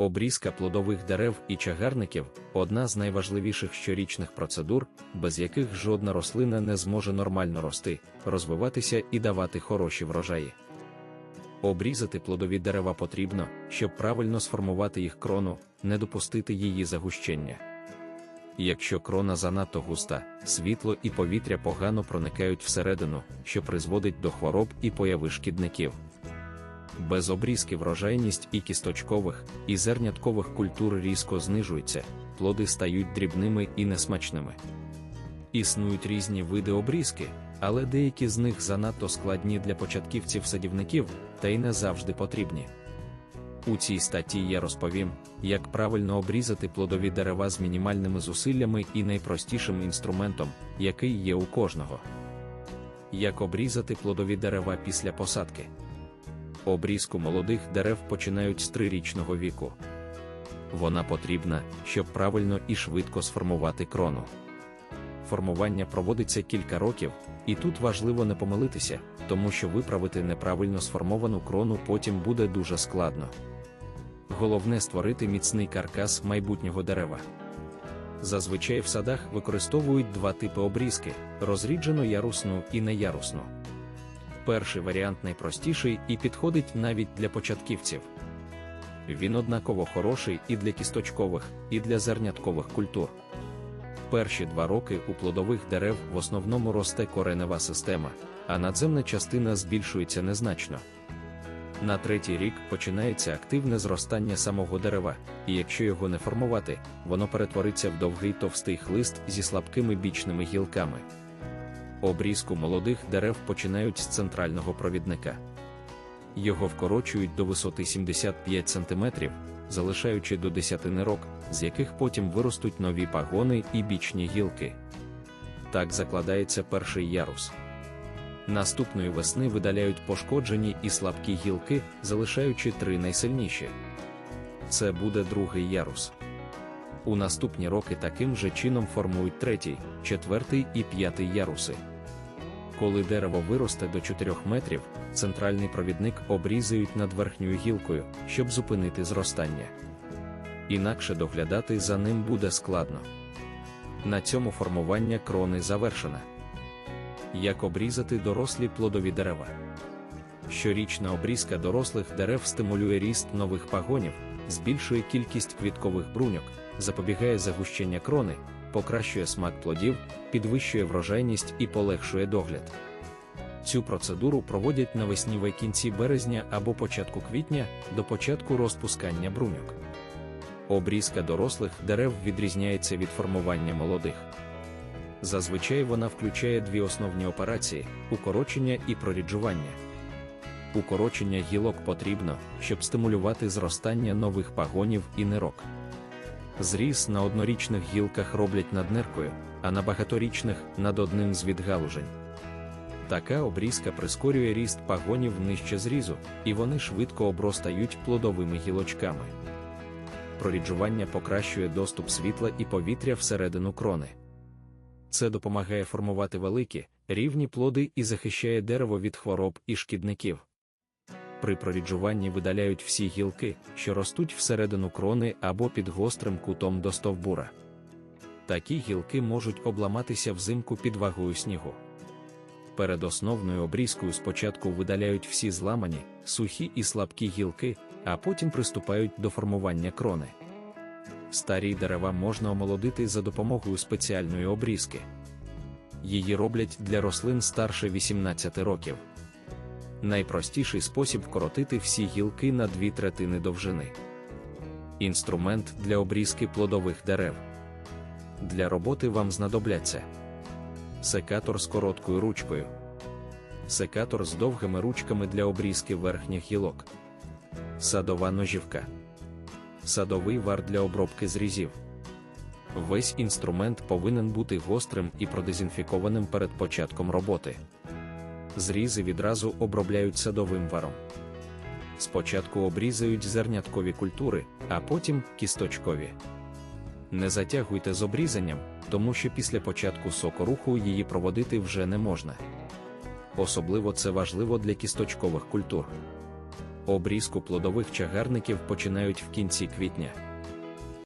Обрізка плодових дерев і чагарників одна з найважливіших щорічних процедур, без яких жодна рослина не зможе нормально рости, розвиватися і давати хороші врожаї. Обрізати плодові дерева потрібно, щоб правильно сформувати їх крону, не допустити її загущення. Якщо крона занадто густа, світло і повітря погано проникають всередину, що призводить до хвороб і появи шкідників. Без обрізки врожайність і кісточкових, і зерняткових культур різко знижується, плоди стають дрібними і несмачними. Існують різні види обрізки, але деякі з них занадто складні для початківців-садівників та й не завжди потрібні. У цій статті я розповім, як правильно обрізати плодові дерева з мінімальними зусиллями і найпростішим інструментом, який є у кожного. Як обрізати плодові дерева після посадки. Обрізку молодих дерев починають з трирічного віку. Вона потрібна, щоб правильно і швидко сформувати крону. Формування проводиться кілька років, і тут важливо не помилитися, тому що виправити неправильно сформовану крону потім буде дуже складно. Головне створити міцний каркас майбутнього дерева. Зазвичай в садах використовують два типи обрізки: розріджену ярусну і неярусну. Перший варіант найпростіший і підходить навіть для початківців. Він однаково хороший і для кісточкових, і для зерняткових культур. Перші два роки у плодових дерев в основному росте коренева система, а надземна частина збільшується незначно. На третій рік починається активне зростання самого дерева, і якщо його не формувати, воно перетвориться в довгий товстий хлист зі слабкими бічними гілками. Обрізку молодих дерев починають з центрального провідника. Його вкорочують до висоти 75 см, залишаючи до 10 нирок, з яких потім виростуть нові пагони і бічні гілки. Так закладається перший ярус. Наступної весни видаляють пошкоджені і слабкі гілки, залишаючи три найсильніші. Це буде другий ярус. У наступні роки таким же чином формують третій, четвертий і п'ятий яруси. Коли дерево виросте до 4 метрів, центральний провідник обрізають над верхньою гілкою, щоб зупинити зростання. Інакше доглядати за ним буде складно. На цьому формування крони завершено. Як обрізати дорослі плодові дерева? Щорічна обрізка дорослих дерев стимулює ріст нових пагонів, збільшує кількість квіткових бруньок, запобігає загущення крони, покращує смак плодів, підвищує врожайність і полегшує догляд. Цю процедуру проводять навесні в кінці березня або початку квітня до початку розпускання бруньок. Обрізка дорослих дерев відрізняється від формування молодих. Зазвичай вона включає дві основні операції укорочення і проріджування. Укорочення гілок потрібно, щоб стимулювати зростання нових пагонів і нирок. Зріз на однорічних гілках роблять над ниркою, а на багаторічних над одним з відгалужень. Така обрізка прискорює ріст пагонів нижче зрізу, і вони швидко обростають плодовими гілочками. Проріджування покращує доступ світла і повітря всередину крони. Це допомагає формувати великі, рівні плоди і захищає дерево від хвороб і шкідників. При проріджуванні видаляють всі гілки, що ростуть всередину крони або під гострим кутом до стовбура. Такі гілки можуть обламатися взимку під вагою снігу. Перед основною обрізкою спочатку видаляють всі зламані, сухі і слабкі гілки, а потім приступають до формування крони. Старі дерева можна омолодити за допомогою спеціальної обрізки. Її роблять для рослин старше 18 років. Найпростіший спосіб вкоротити всі гілки на дві третини довжини. Інструмент для обрізки плодових дерев. Для роботи вам знадобляться секатор з короткою ручкою, секатор з довгими ручками для обрізки верхніх гілок, садова ножівка, садовий вар для обробки зрізів. Весь інструмент повинен бути гострим і продезінфікованим перед початком роботи. Зрізи відразу обробляють садовим варом. Спочатку обрізають зерняткові культури, а потім кісточкові. Не затягуйте з обрізанням, тому що після початку сокоруху її проводити вже не можна. Особливо це важливо для кісточкових культур. Обрізку плодових чагарників починають в кінці квітня.